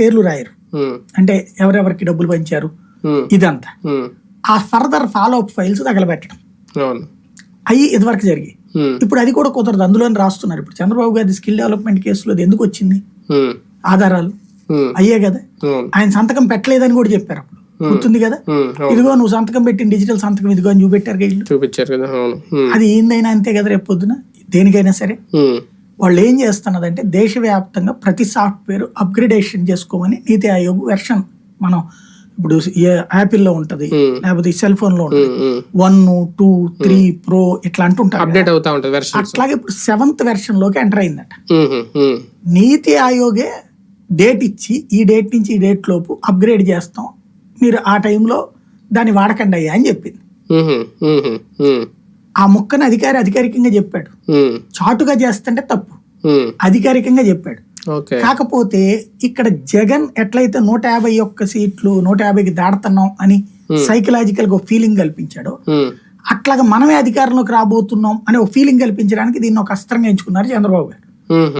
పేర్లు రాయరు. అంటే ఎవరెవరికి డబ్బులు పంచారు? ఇదంతా. ఆ ఫర్దర్ ఫాలో అప్ ఫైల్స్ తగలబెట్టడం. అవి ఇదివరకు జరిగాయి ఉమ్, ఇప్పుడు అది కూడా కుదరదు. అందులోనే రాస్తున్నారు. ఇప్పుడు చంద్రబాబు గారి స్కిల్ డెవలప్మెంట్ కేసులో ఎందుకు వచ్చింది? ఆధారాలు. అయ్యే కదా. ఆయన సంతకం పెట్టలేదని కూడా చెప్పారు అప్పుడు. గుర్తుంది కదా? ఇదిగో నువ్వు సంతకం పెట్టిన డిజిటల్ సంతకం ఇదిగో అని చూపెట్టారు చూపించారు కదా. అది ఏందైనా అంతే కదా రేపు పొద్దున? దేనికైనా సరే. వాళ్ళు ఏం చేస్తున్నదంటే దేశవ్యాప్తంగా ప్రతి సాఫ్ట్వేర్ అప్గ్రేడేషన్ చేసుకోమని నీతి ఆయోగ్ వెర్షన్ మనం ఇప్పుడు యాపిల్లో ఉంటది. లేకపోతే సెల్ ఫోన్లో ఉంటది. వన్ టూ త్రీ ప్రో ఇట్లా అంటుంటారు. అప్డేట్ అవుతా ఉంటుంది అట్లాగే ఇప్పుడు సెవెంత్ వెర్షన్లోకి ఎంటర్ అయిందట. నీతి ఆయోగే డేట్ ఇచ్చి ఈ డేట్ నుంచి ఈ డేట్ లోపు అప్గ్రేడ్ చేస్తాం. మీరు ఆ టైంలో దాన్ని వాడకండి అయ్యా అని చెప్పింది. ఆ ముక్కని అధికారి అధికారికంగా చెప్పాడు. చాటుగా చేస్తుంటే తప్పు. అధికారికంగా చెప్పాడు. కాకపోతే ఇక్కడ జగన్ ఎట్లయితే నూట యాభై ఒక్క సీట్లు నూట యాభైకి దాడుతున్నాం అని సైకలాజికల్గా ఫీలింగ్ కల్పించాడో. అట్లాగా మనమే అధికారంలోకి రాబోతున్నాం అనే ఒక ఫీలింగ్ కల్పించడానికి దీన్ని ఒక అస్త్రంగా ఎంచుకున్నారు చంద్రబాబు గారు.